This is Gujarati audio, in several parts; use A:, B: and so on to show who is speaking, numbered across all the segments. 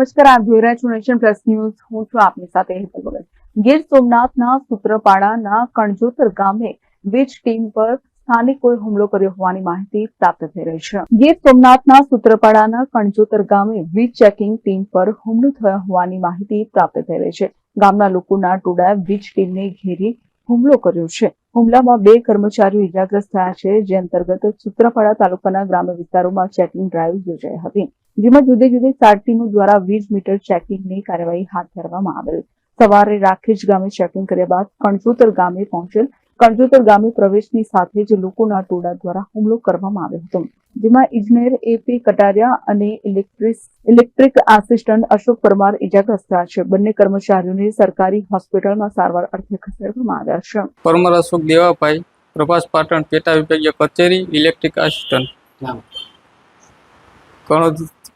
A: નમસ્કાર, આપ જોઈ રહ્યા છો નેશન પ્લસ ન્યૂઝ. હું છું આપની સાથે હેતલ ભગત. ગીર સોમનાથના સૂત્રપાડાના કણજોતર ગામે વીજ ટીમ પર સ્થાનિકોએ હુમલો કર્યો હોવાની માહિતી પ્રાપ્ત થઈ રહી છે. ગીર સોમનાથના સૂત્રપાડાના કણજોતર ગામે વીજ ચેકિંગ ટીમ પર હુમલો થયો હોવાની માહિતી પ્રાપ્ત થઈ રહી છે. ગામના લોકોના ટોળાએ વીજ ટીમને ઘેરી હુમલો કર્યો છે. હુમલામાં બે કર્મચારીઓ ઇજાગ્રસ્ત થયા છે, જે અંતર્ગત સૂત્રાપાડા તાલુકાના ગ્રામ્ય વિસ્તારોમાં ચેકિંગ ડ્રાઈવ યોજાઈ હતી, જેમાં જુદી જુદી સાત ટીમો દ્વારા વીસ મીટર ચેકિંગની કાર્યવાહી હાથ ધરવામાં આવેલ. સવારે રાખેજ ગામે ચેકિંગ કર્યા બાદ કણજોતર ગામે પહોંચેલ. કણજોતર ગામે પ્રવેશની સાથે જ લોકોના ટોળા દ્વારા હુમલો કરવામાં આવ્યો હતો. જેમાં ઇજનેર એપી કટારિયા અને ઇલેક્ટ્રિક આસિસ્ટન્ટ અશોક પરમાર ઇજાગ્રસ્ત થયા છે. બંને કર્મચારીઓને સરકારી હોસ્પિટલમાં સારવાર અર્થે ખસેડવામાં આવ્યા છે.
B: પરમાર અશોક દેવાભાઈ પ્રભાસ પાટણ પેટા વિભાગીય કચેરી ઇલેક્ટ્રિક આસિસ્ટન્ટ.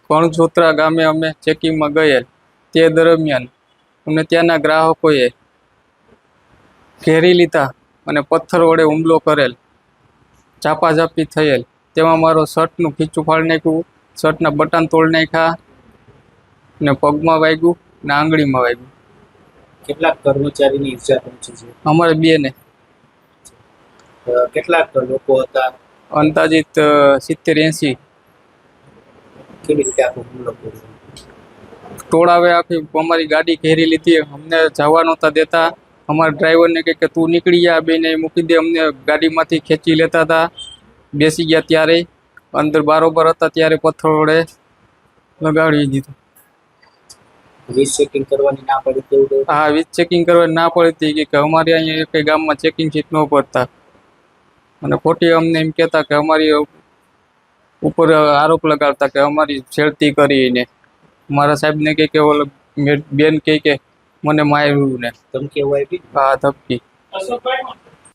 B: કણજોત્રા ગામે અમે ચેકિંગમાં ગયેલ. તે દરમિયાન અમને ત્યાંના ગ્રાહકોએ ઘેરી લીધા અને પથ્થર વડે હુમલો કરેલ. ઝાપાઝાપી થયેલ. તેમાં મારો શર્ટનું ખીચું ફાડી નાખ્યું શર્ટના બટન તોડી નાખ્યા ને પગમાં વાગ્યું ને આંગળીમાં વાગ્યું.
C: કેટલાક કર્મચારીની ઈજા પહોંચી છે
B: અમારે બે
C: ને. કેટલાક લોકો હતા?
B: અંદાજિત સિત્તેર એસી
C: કેવી રીતે આખો હુમલો કર્યો?
B: ટોળાવે આખી અમારી ગાડી ઘેરી લીધી અમને જવા નહોતા દેતા. અમારા ડ્રાઈવરને કહે કે તું નીકળી જા બેને મૂકી દે અમને ગાડીમાંથી ખેંચી લેતા હતા. બેસી ગયા ત્યારે અંદર બારોબર હતા ત્યારે પથ્થર વડે લગાડી દીધું.
C: વીજ ચેકિંગ કરવાની ના પડી તેવું
B: હા વીજ ચેકિંગ કરવા ના પડતી કે કે અમારે અહીંયા કઈ ગામમાં ચેકિંગ સીટ ન પડતા. અને ખોટી અમને એમ કહેતા કે અમારી ઉપર આરોપ લગાડતા કે અમારી છેડતી કરીને. મારા સાહેબને કહે કે ઓલો બેન કહે કે મને માર્યું ને.
C: ધમકી
B: હા ધમકી.